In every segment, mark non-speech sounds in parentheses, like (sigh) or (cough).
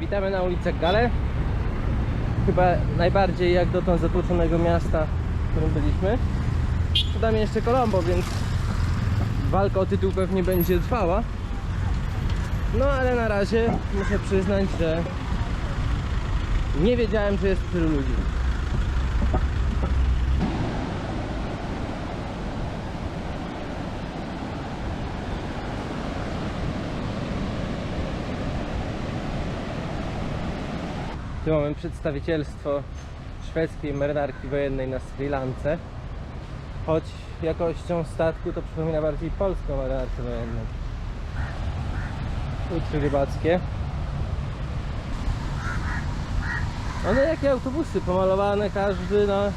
Witamy na ulicach Gale. Chyba najbardziej jak dotąd zatłoczonego miasta, w którym byliśmy. Przed nami jeszcze Colombo, więc walka o tytuł pewnie będzie trwała. No ale na razie muszę przyznać, że nie wiedziałem, że jest tylu ludzi. Tu mamy przedstawicielstwo szwedzkiej marynarki wojennej na Sri Lance. Choć jakością statku to przypomina bardziej polską marynarkę wojenną. Łódki rybackie. One jakie autobusy, pomalowane każdy na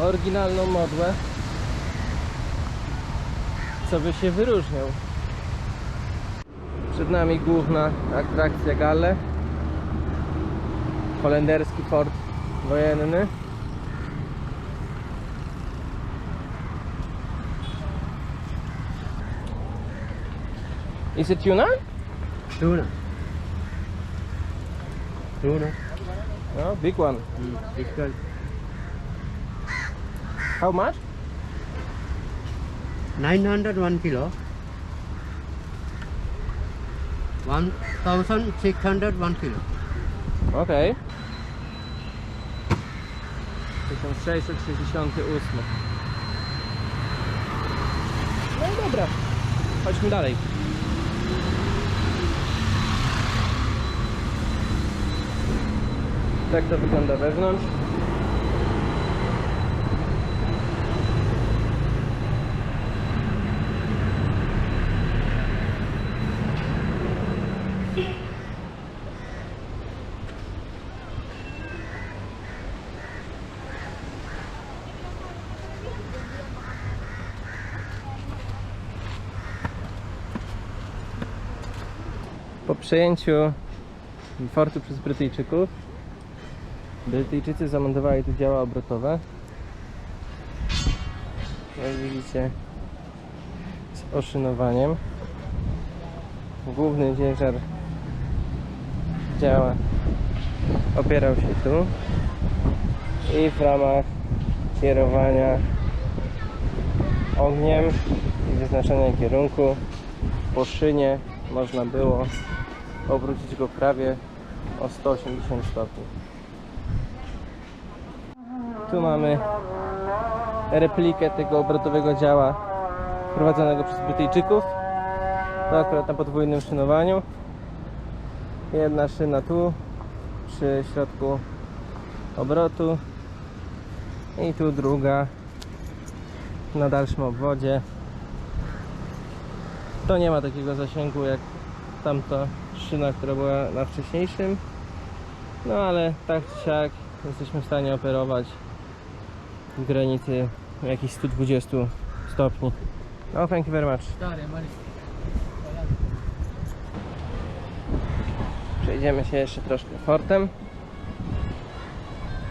oryginalną modłę. Co by się wyróżniał. Przed nami główna atrakcja Galle holenderski fort wojenny. Is it tuna? Tuna. Tuna. No, big one. Mm, big one. How much? 901 kilo. 1601 kilo. Okej. 1668. No i dobra. Chodźmy dalej. Tak to wygląda wewnątrz. Po przejęciu fortu przez Brytyjczyków Brytyjczycy zamontowali tu działa obrotowe. Jak widzicie z oszynowaniem. Główny ciężar działa opierał się tu i w ramach kierowania ogniem i wyznaczania kierunku po szynie można było obrócić go prawie o 180 stopni. Tu mamy replikę tego obrotowego działa prowadzonego przez Brytyjczyków. To akurat na podwójnym szynowaniu. Jedna szyna tu przy środku obrotu i tu druga na dalszym obwodzie. To nie ma takiego zasięgu jak tamta szyna, która była na wcześniejszym. No ale tak czy siak jesteśmy w stanie operować granicy jakichś 120 stopni. No, thank you very much. Przejdziemy się jeszcze troszkę fortem.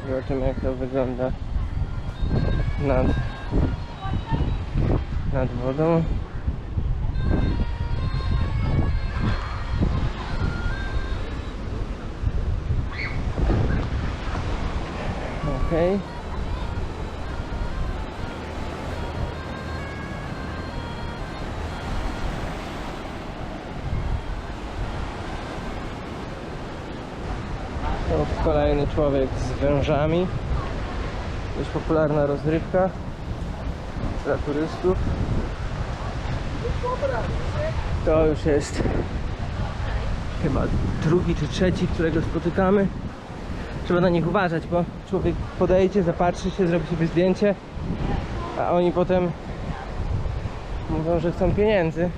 Zobaczymy jak to wygląda nad, nad wodą. Okej. To człowiek z wężami. Dość popularna rozrywka dla turystów. To już jest chyba drugi czy trzeci, którego spotykamy. Trzeba na nich uważać, bo człowiek podejdzie, zapatrzy się, zrobi sobie zdjęcie, a oni potem mówią, że chcą pieniędzy.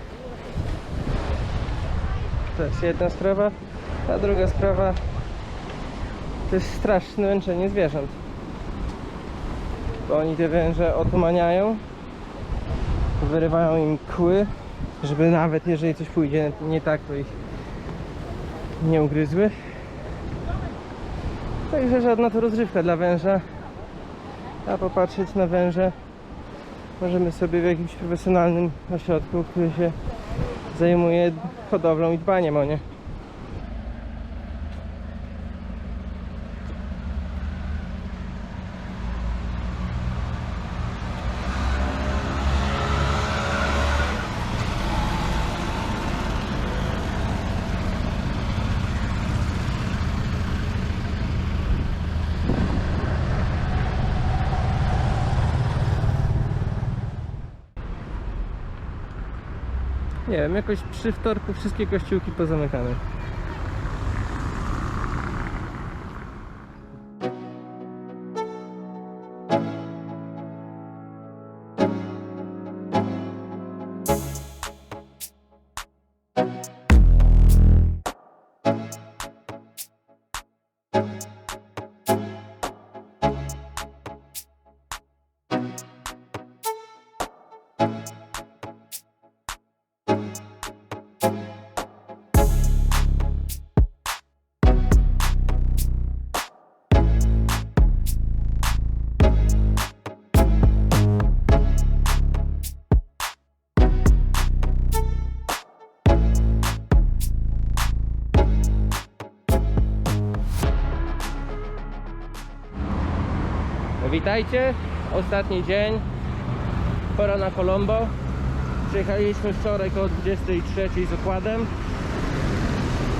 To jest jedna sprawa. A druga sprawa to jest straszne męczenie zwierząt. Bo oni te węże otumaniają, wyrywają im kły, żeby nawet jeżeli coś pójdzie nie tak, to ich nie ugryzły. Także żadna to rozrywka dla węża. A popatrzeć na węże możemy sobie w jakimś profesjonalnym ośrodku, który się zajmuje hodowlą i dbaniem o nie. Nie wiem, jakoś przy wtorku wszystkie kościółki pozamykane. Witajcie, ostatni dzień, pora na Colombo. Przyjechaliśmy wczoraj koło 23 z okładem.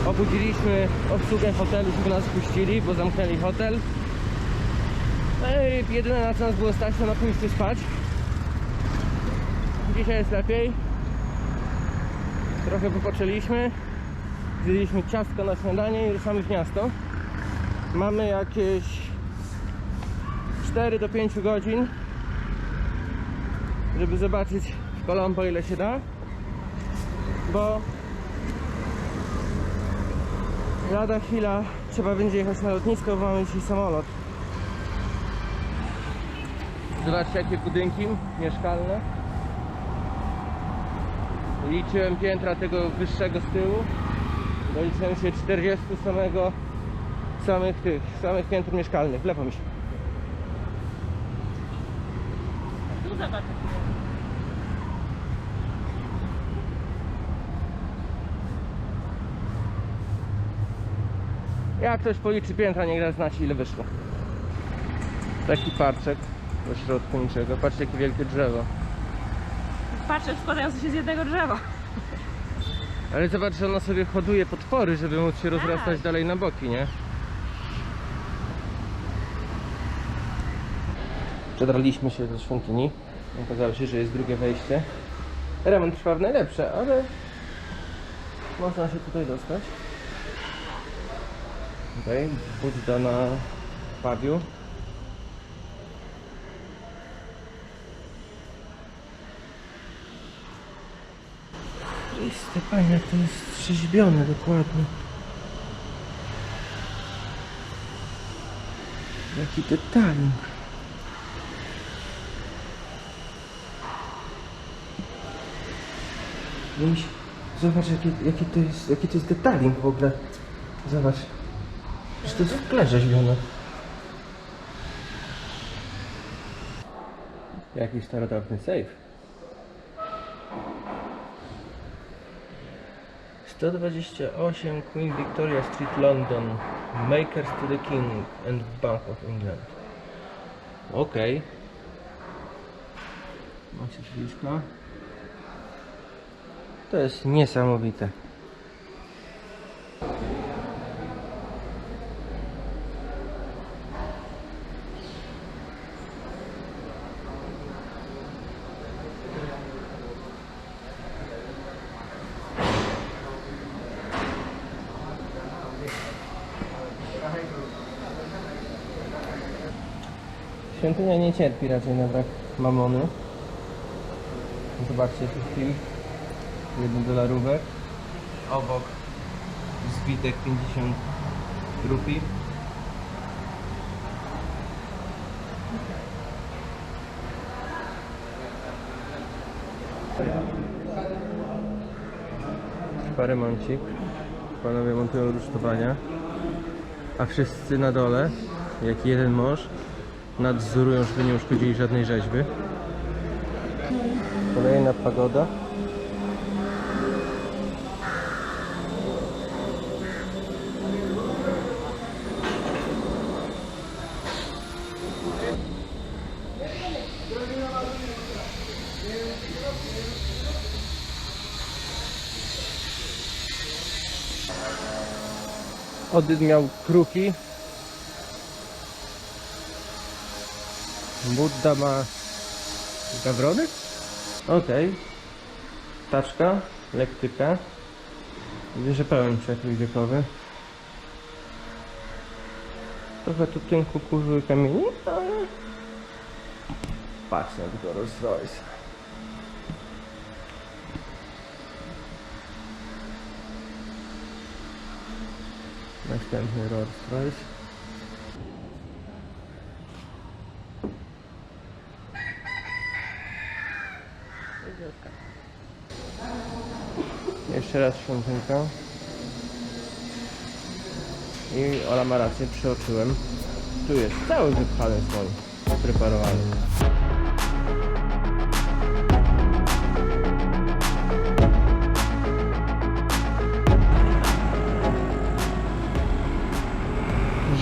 Obudziliśmy obsługę hotelu, żeby nas puścili, bo zamknęli hotel. No i jedyne na co nas było stać to na pójście spać. Dzisiaj jest lepiej. Trochę wypoczęliśmy. Zjedliśmy ciastko na śniadanie i ruszamy w miasto. Mamy jakieś 4 do 5 godzin, żeby zobaczyć w Colombo ile się da, bo lada chwila trzeba będzie jechać na lotnisko, bo mamy dzisiaj samolot. Zobaczcie jakie budynki mieszkalne. Liczyłem piętra tego wyższego z tyłu. Doliczyłem się 40 samego samych tych, samych piętr mieszkalnych. Wlepo mi się. Jak ktoś policzy piętra, niech raz znać ile wyszło. Taki parczek w środku niczego. Patrzcie jakie wielkie drzewo. Patrzę składający się z jednego drzewa. Ale zobacz, że ona sobie hoduje potwory, żeby móc się rozrastać dalej na boki, nie? Przedraliśmy się do świątyni. Okazało się, że jest drugie wejście. Remont trwa w najlepsze, ale można się tutaj dostać. Tutaj Budda na pawiu. Chryste Panie, to jest rzeźbione dokładnie. Jaki detaling. Się- Zobacz jaki, jaki, to jest, jaki to jest detaling w ogóle. Zobacz. Że to jest w kle rzeźbione. Jakiś starodawny safe. 128 Queen Victoria Street, London. Makers to the King and Bank of England. Okej. Macie drzwiczka. To jest niesamowite. Świątynia nie cierpi raczej na brak mamony. Zobaczcie tu film. 1-dolarówek. Obok zbitek 50 rupii. Parę mącik. Panowie montują rusztowania. A wszyscy na dole, jak jeden mąż, nadzorują, żeby nie uszkodzili żadnej rzeźby. Kolejna pagoda. Odyd miał kruki. Budda ma gawrony? Okej. Taczka, lektyka. Widzę, że pełen przekrój wiekowy. Trochę tu tynku kurzu i kamieni, ale... Patrz na tego Rolls Royce. Następny Rolls. Jeszcze raz świątynka. I Ola ma rację, przeoczyłem. Tu jest cały wypchany słoń. Preparowany.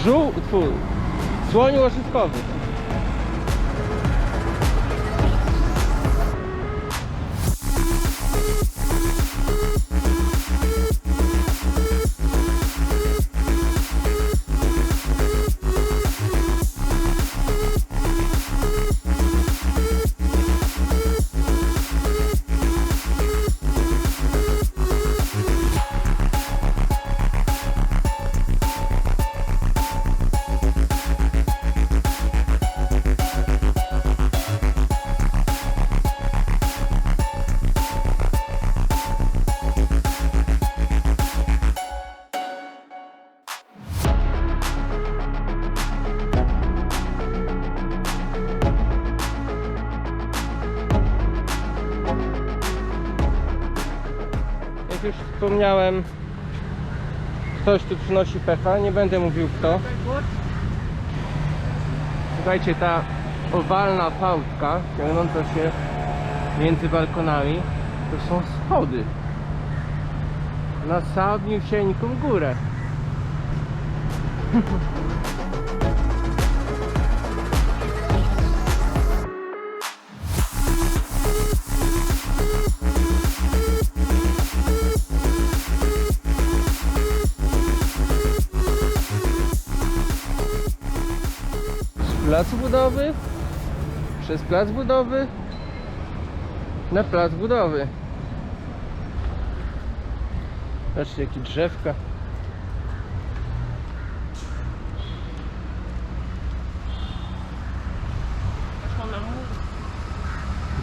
Żół... Tfu, słoń łożywkowy. Wspomniałem, ktoś tu przynosi pecha, nie będę mówił kto. Słuchajcie, ta owalna fałdka ciągnąca się między balkonami to są schody na samiusieńką górę. (laughs) z placu budowy, przez plac budowy, na plac budowy. Patrzcie jakie drzewka.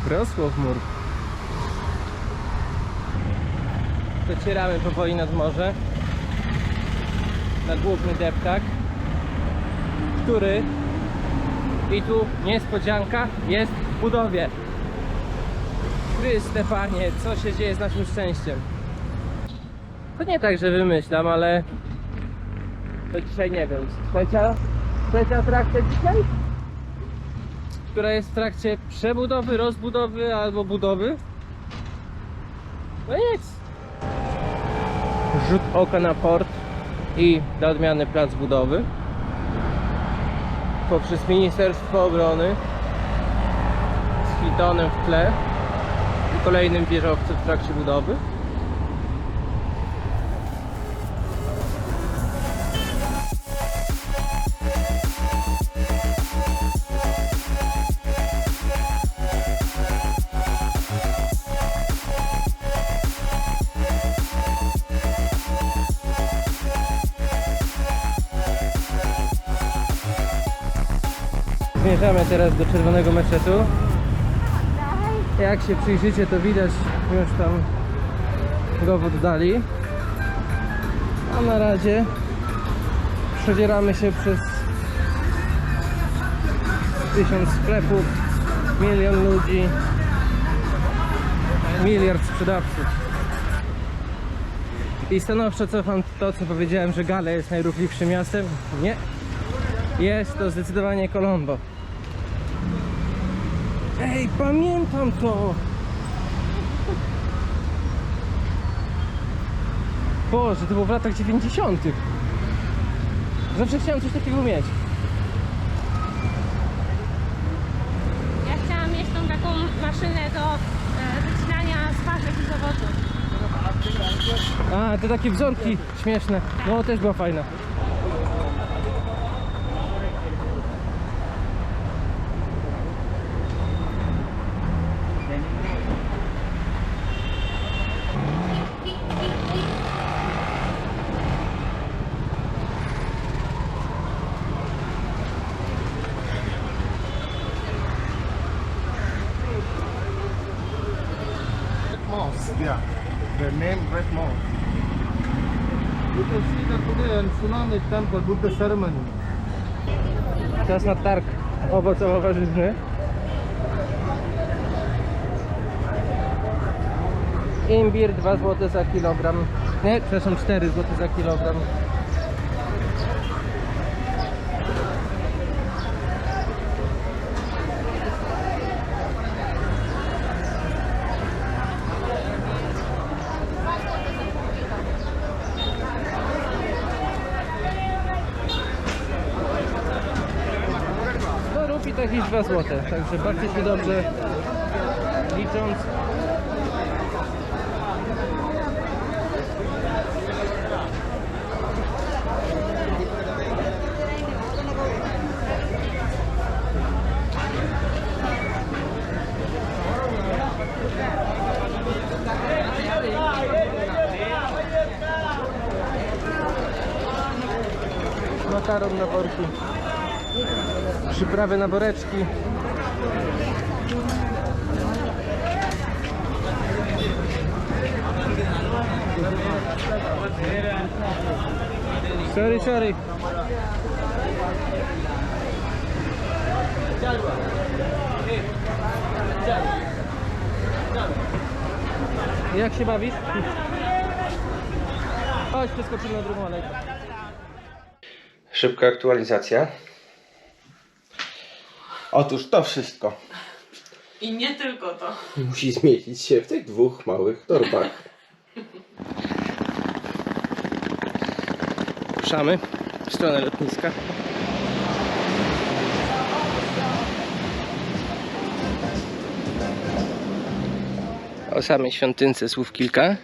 Wrosło w mur. Docieramy powoli nad morze. Na główny deptak, który i tu niespodzianka jest w budowie. Chryste panie, co się dzieje z naszym szczęściem? To nie tak, że wymyślam, ale to dzisiaj nie wiem. Trzecia, trzecia atrakcja dzisiaj? która jest w trakcie przebudowy, rozbudowy albo budowy. No nic. Rzut oka na port i dla odmiany plac budowy. Poprzez Ministerstwo Obrony z Hiltonem w tle i kolejnym wieżowcem w trakcie budowy. Zmierzamy teraz do czerwonego meczetu. Jak się przyjrzycie, to widać już tam go w oddali. A na razie przedzieramy się przez tysiąc sklepów, milion ludzi. miliard sprzedawców. I stanowczo cofam to, co powiedziałem, że Gale jest najruchliwszym miastem. Nie. Jest to zdecydowanie Colombo. Ej, pamiętam to! Boże, to było w latach 90. Zawsze chciałem coś takiego mieć. Ja chciałam mieć tą taką maszynę do e, wycinania sparzek i zawodów. A, te takie wrzątki śmieszne. No, też była fajna. Mosque, yeah. The name Red Mosque. You can see that today in Tsunami Temple, Buddha ceremony. Czas na targ owocowo-warzywny. Imbir 2 zł za kilogram. Nie, przepraszam, 4 zł za kilogram. To jakieś 2 zł, także bawcie się dobrze licząc. Makaron na worki. Przyprawy na boreczki. Sorry, sorry. Jak się bawisz? Chodź, przeskoczymy na drugą alejkę. Szybka aktualizacja. Otóż to wszystko I nie tylko to. musi zmieścić się w tych dwóch małych torbach. Ruszamy w stronę lotniska. O samej świątynce słów kilka.